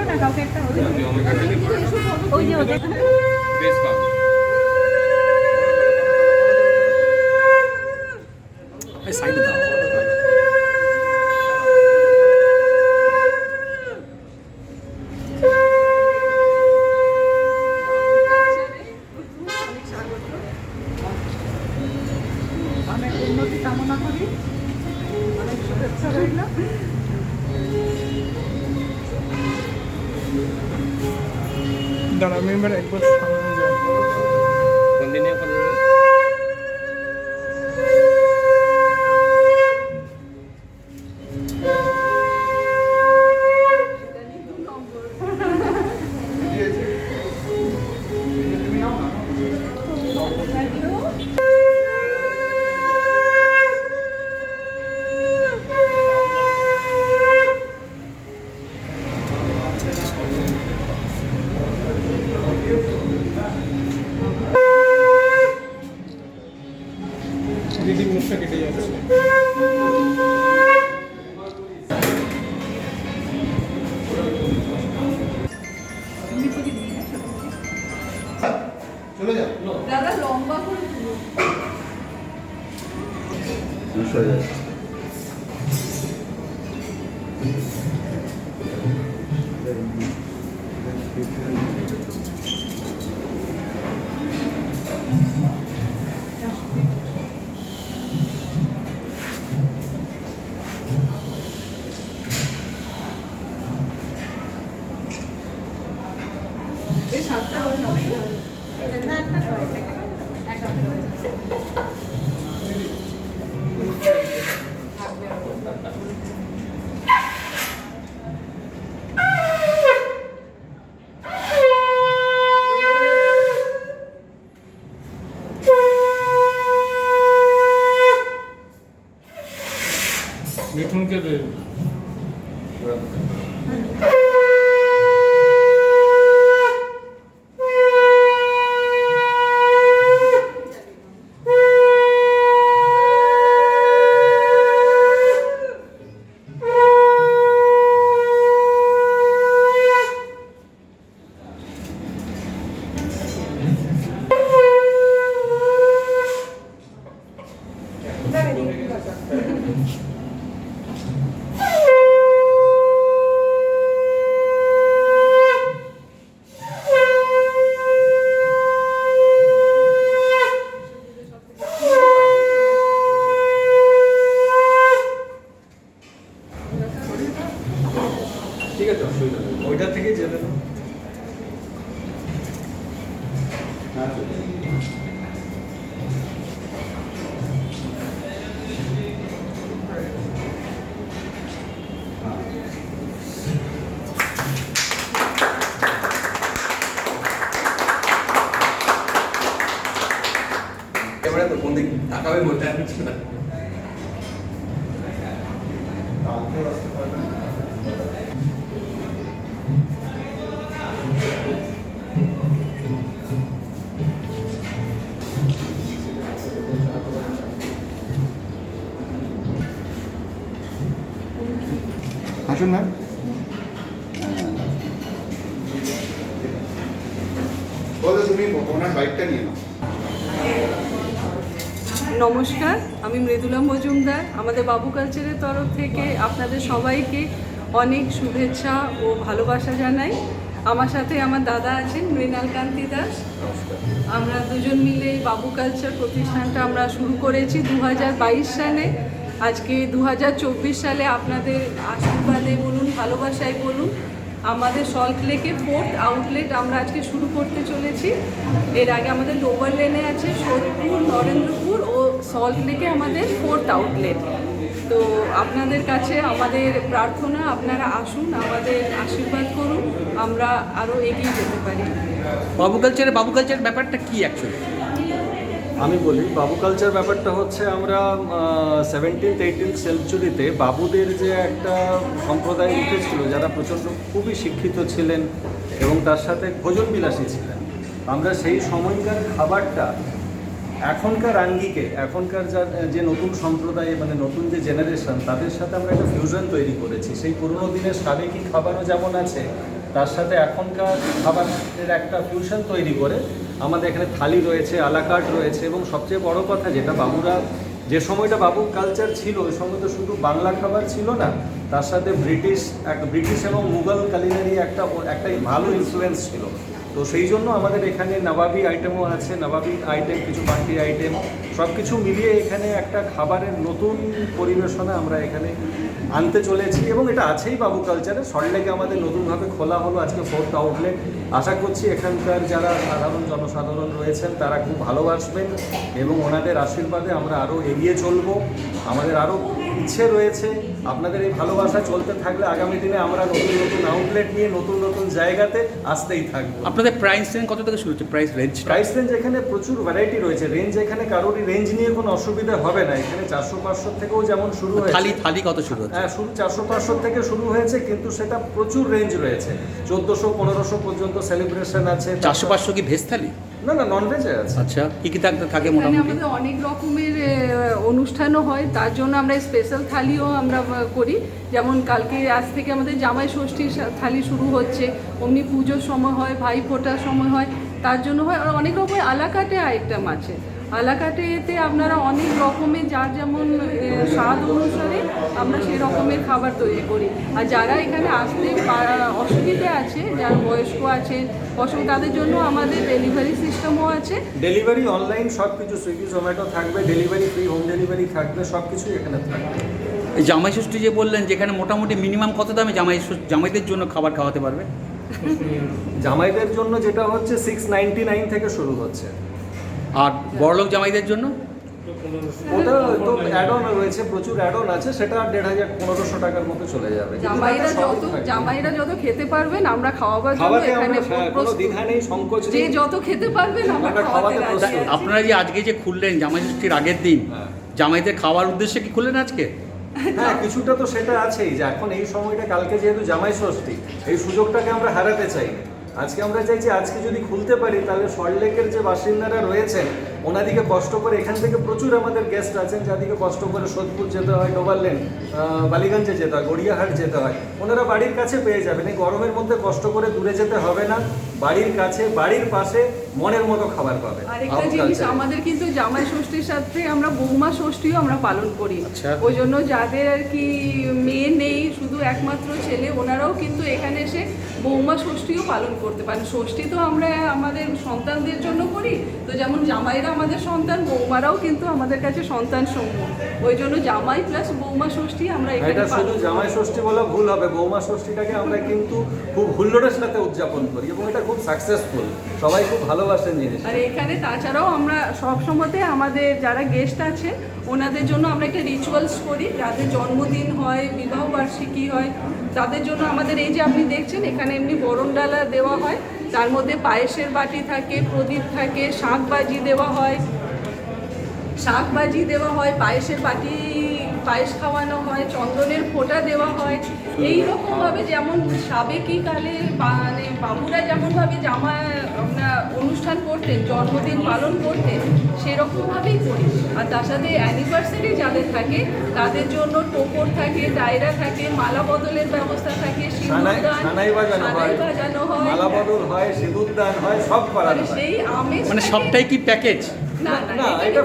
না কাউকে একটা ওই যে ওদের সাইডে দাও দাঁড়া আমি এবার একবার চলে যাও। দাদা লম্বা করে হ্যাঁ চলে যাও। ক্যামেরা তো কোন দিকে তাকাবে বলতে পারছি না তারপর আসতে পারবে না। আসুন ম্যাম। বলো তুমি ওনার বাইকটা নিয়ে নাও। নমস্কার আমি মৃদুলা মজুমদার। আমাদের বাবু কালচারের তরফ থেকে আপনাদের সবাইকে অনেক শুভেচ্ছা ও ভালোবাসা জানাই। আমার সাথে আমার দাদা আছেন মৃণাল কান্তি দাস। আমরা দুজন মিলে বাবু কালচার প্রতিষ্ঠানটা আমরা শুরু করেছি দু হাজার বাইশ সালে। আজকে দু হাজার চব্বিশ সালে আপনাদের আশীর্বাদে বলুন, ভালোবাসায় বলুন, আমাদের সল্ট লেকে ফোর্থ আউটলেট আমরা আজকে শুরু করতে চলেছি। এর আগে আমাদের লোয়ার লেনে আছে সোদপুর নরেন্দ্রপুর ও সল্ট লেকে আমাদের ফোর্থ আউটলেট তো আপনাদের কাছে আমাদের প্রার্থনা, আপনারা আসুন, আমাদের আশীর্বাদ করুন, আমরা আরও এগিয়ে যেতে পারি। বাবু কালচারে বাবু কালচার ব্যাপারটা কী অ্যাকচুয়ালি আমি বলি, বাবু কালচার ব্যাপারটা হচ্ছে আমরা সেভেন্টিন্থ এইটিন্থ সেঞ্চুরিতে বাবুদের যে একটা সম্প্রদায় উঠেছিল, যারা প্রচণ্ড খুবই শিক্ষিত ছিলেন এবং তার সাথে ভোজন বিলাসী ছিলেন, আমরা সেই সময়কার খাবারটা এখনকার আঙ্গিকে, এখনকার যা, যে নতুন সম্প্রদায় মানে নতুন যে জেনারেশন তাদের সাথে আমরা একটা ফিউশন তৈরি করেছি। সেই পুরনো দিনের সাবেকি খাবারও যেমন আছে, তার সাথে এখনকার খাবারের একটা ফিউশন তৈরি করে আমাদের এখানে থালি রয়েছে, আলাকাট রয়েছে এবং সবচেয়ে বড় কথা যেটা বাবুরা, যে সময়টা বাবু কালচার ছিল, ওই সময় তো শুধু বাংলা খাবার ছিল না, তার সাথে ব্রিটিশ, এক ব্রিটিশ এবং মুঘল কালিনারি একটা একটাই ভালো ইনফ্লুয়েন্স ছিল। তো সেই জন্য আমাদের এখানে নবাবি আইটেমও আছে, নবাবি আইটেম কিছু পার্টি আইটেম সব কিছু মিলিয়ে এখানে একটা খাবারের নতুন পরিবেশনা আমরা এখানে আনতে চলেছি এবং এটা আছেই বাবু কালচারে সল্টলেকে আমাদের নতুনভাবে খোলা হলো আজকে ফোর্থ আউটলেট আশা করছি এখানকার যারা সাধারণ জনসাধারণ রয়েছেন তারা খুব ভালোবাসবেন এবং ওনাদের আশীর্বাদে আমরা আরও এগিয়ে চলবো। আমাদের আরও ইচ্ছে রয়েছে আপনাদের এই ভালোবাসা চলতে থাকলে আগামী দিনে আমরা নতুন নতুন আউটলেট নিয়ে নতুন নতুন জায়গাতে আসতেই থাকব। আপনাদের প্রাইস রেঞ্জ কত থেকে শুরু হচ্ছে? প্রাইস রেঞ্জ প্রাইস রেঞ্জ এখানে প্রচুর ভ্যারাইটি রয়েছে। রেঞ্জ এখানে কারোরই রেঞ্জ নিয়ে কোনো অসুবিধা হবে না। এখানে চারশো পাঁচশো থেকেও যেমন শুরু হয়েছে। থালি থালি কত শুরু হচ্ছে? হ্যাঁ শুরু চারশো পাঁচশো থেকে শুরু হয়েছে কিন্তু সেটা প্রচুর রেঞ্জ রয়েছে। চোদ্দোশো পনেরোশো পর্যন্ত সেলিব্রেশন আছে চারশো পাঁচশো কি ভেজ থালি না না ননভেজে আছে। আচ্ছা কি কি থাকতে থাকে মোটামুটি? আমাদের অনেক রকমের অনুষ্ঠানও হয় তার জন্য আমরা স্পেশাল থালিও আমরা করি। যেমন কালকে আজ থেকে আমাদের জামাই ষষ্ঠীর থালি শুরু হচ্ছে অমনি পুজোর সময় হয় ভাই ফোটার সময় হয় তার জন্য হয় আর অনেক রকমের আলাকাটে আইটেম আছে। আলাকাটে এতে আপনারা অনেক রকমের যার যেমন স্বাদ অনুসারে আমরা সেই রকমের খাবার তৈরি করি। আর যারা এখানে আসতে অসুবিধে আছে যারা বয়স্ক আছেন অসুবিধা তাদের জন্য আমাদের ডেলিভারি সিস্টেমও আছে। ডেলিভারি অনলাইন সব কিছু সুইগি জোম্যাটো থাকবে ডেলিভারি ফ্রি হোম ডেলিভারি থাকবে সব কিছুই এখানে থাকবে। এই জামাই ষষ্ঠী যে বললেন যেখানে মোটামুটি মিনিমাম কত দামে জামাই জামাইদের জন্য খাবার খাওয়াতে পারবে? জামাইদের জন্য যেটা হচ্ছে সিক্স নাইনটি নাইন থেকে শুরু হচ্ছে। আর বড়লোক জামাইদের জন্য ওটা তো অ্যাড রয়েছে প্রচুর অ্যাড আছে সেটা দেড় হাজার পনেরোশো টাকার মতো চলে যাবে জামাইরা যত জামাইরা যত খেতে পারবেন আমরা খাওয়াবার জন্য খাওয়াতে এখানে আমরা হ্যাঁ, কোনো প্রস্তুত। দ্বিধা নেই সংকোচ যে যত খেতে পারবেন আমরা খাওয়াতে। আপনারা যে আজকে যে খুললেন জামাই ষষ্ঠীর আগের দিন হ্যাঁ। জামাইদের খাওয়ার উদ্দেশ্যে কি খুললেন আজকে হ্যাঁ কিছুটা তো সেটা আছেই যে এখন এই সময়টা কালকে যেহেতু জামাই ষষ্ঠী এই সুযোগটাকে আমরা হারাতে চাই না। আজকে আমরা চাইছি আজকে যদি খুলতে পারি তাহলে সল্টলেকের যে বাসিন্দারা রয়েছেন ওনাদিকে কষ্ট করে এখান থেকে প্রচুর আমাদের গেস্ট আছেন যাদিকে কষ্ট করে সোদপুর যেতে হয় ডোবারলেন বালিগঞ্জে যেতে হয় গড়িয়াহাট যেতে হয়। ওনারা বাড়ির কাছে পেয়ে যাবেন। এই গরমের মধ্যে কষ্ট করে দূরে যেতে হবে না। বাড়ির কাছে বাড়ির পাশে মনের মতো খাবার পাবে আরেকটা জিনিস আমাদের কিন্তু জামাই ষষ্ঠীর সাথে আমরা বৌমা ষষ্ঠীও আমরা পালন করি। আচ্ছা। ওই জন্য যাদের আর কি মেয়ে নেই শুধু একমাত্র ছেলে ওনারাও কিন্তু এখানে এসে বৌমা ষষ্ঠীও পালন করতে পারেন। ষষ্ঠী তো আমরা আমাদের সন্তানদের জন্য করি। তো যেমন জামাইরা আমাদের সন্তান বৌমারাও কিন্তু আমাদের কাছে সন্তান সমূহ। ওই জন্য জামাই প্লাস বৌমা ষষ্ঠী আমরা এখানে এটা শুধু জামাই ষষ্ঠী বলা ভুল হবে। বৌমা ষষ্ঠীটাকে আমরা কিন্তু খুব হুল্লোড়ের সাথে উদযাপন করি এবং এটা খুব সাকসেসফুল সবাই খুব ভালোবাসেন জিনিস আর এখানে তাছাড়াও আমরা সব সময়তে আমাদের যারা গেস্ট আছে ওনাদের জন্য আমরা একটা রিচুয়ালস করি। যাদের জন্মদিন হয় বিবাহ বার্ষিকী হয় তাদের জন্য আমাদের এই যে আপনি দেখছেন এখানে এমনি বরণ ডালা দেওয়া হয়। তার মধ্যে পায়েসের বাটি থাকে প্রদীপ থাকে শাকবাজি দেওয়া হয়। শাকবাজি দেওয়া হয় পায়েসের বাটি পায়েস খাওয়ানো হয় চন্দনের ফোঁটা দেওয়া হয়। এই রকমভাবে যেমন সাবেকি কালে মানে বাবুরা যেমনভাবে জামা আমরা অনুষ্ঠান করতেন জন্মদিন পালন করতেন সেরকমভাবেই করি। আর তার সাথে অ্যানিভার্সারি যাদের থাকে তাদের জন্য টোপর থাকে ডায়রা থাকে মালা বদলের ব্যবস্থা থাকে বাজানো হয়। মালা বদল হয় সিঁদুর দান হয় সব করানো সেই আমেজ মানে সবটাই কি প্যাকেজ না না না এটা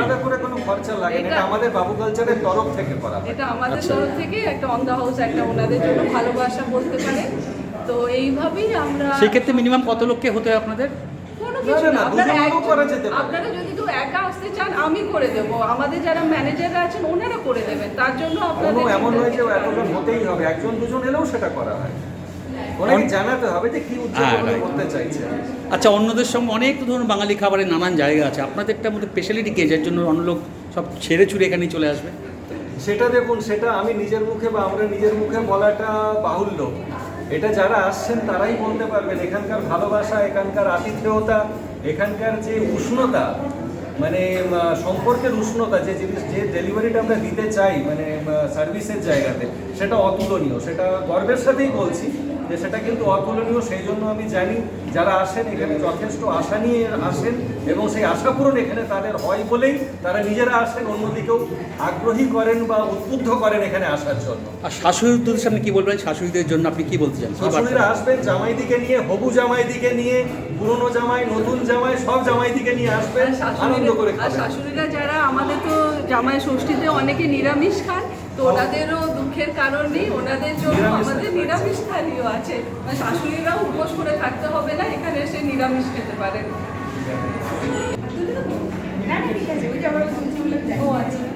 আলাদা করে কোনো খরচা লাগে না। এটা আমাদের বাবু কালচারের তরফ থেকে করা এটা আমাদের। তরফ থেকে একটা অন হাউস একটা ওনাদের জন্য ভালোবাসা বলতে পারে। তো এইভাবেই আমরা সেই ক্ষেত্রে মিনিমাম কত লোককে হতে হয় আপনাদের? কোনো কিছু না, না। না, আপনারা যদি কেউ একা আসতে চান আমি করে দেব। আমাদের যারা ম্যানেজাররা আছেন ওনারা করে দেবেন। তার জন্য আপনাদের এমন যে এতজন হতেই হবে একজন দুজন এলেও সেটা করা হয়। জানাতে হবে যে কি উদ্যোগ হ্যাঁ, করতে চাইছে আচ্ছা অন্যদের সঙ্গে অনেক তো ধরুন বাঙালি খাবারের নানান জায়গা আছে। আপনাদেরটার মধ্যে স্পেশালিটি কে? যার জন্য অন্য লোক সব ছেড়ে ছুড়ে এখানেই চলে আসবে? সেটা দেখুন সেটা আমি নিজের মুখে বা আমরা নিজের মুখে বলাটা বাহুল্য। এটা যারা আসছেন তারাই বলতে পারবেন, এখানকার ভালোবাসা, এখানকার আতিথেয়তা, এখানকার যে উষ্ণতা মানে সম্পর্কের উষ্ণতা, যে জিনিস, যে ডেলিভারিটা আমরা দিতে চাই মানে সার্ভিসের জায়গাতে, সেটা অতুলনীয়, সেটা গর্বের সাথেই বলছি। যে সেটা কিন্তু অতুলনীয় সেই জন্য আমি জানি যারা আসেন এখানে যথেষ্ট আশা নিয়ে আসেন এবং সেই আশা পূরণ এখানে তাদের হয় বলেই তারা নিজেরা আসেন অন্যদিকেও আগ্রহী করেন বা উদ্বুদ্ধ করেন এখানে আসার জন্য। আর শাশুড়ির উদ্দেশ্যে আপনি কি বলবেন? শাশুড়িদের জন্য আপনি কি বলতে চান? শাশুড়িরা আসবেন জামাই দিকে নিয়ে হবু জামাই দিকে নিয়ে পুরনো জামাই নতুন জামাই সব জামাই দিকে নিয়ে আসবেন আনন্দ করে শাশুড়িরা- আর শাশুড়িরা যারা আমাদের তো জামাই ষষ্ঠীতে অনেকে নিরামিষ খান। তো ওনাদেরও দুঃখের কারণ নেই ওনাদের জন্য আমাদের নিরামিষ থালিও আছে। মানে শাশুড়িরাও উপোস করে থাকতে হবে না এখানে এসে নিরামিষ খেতে পারেন। ও না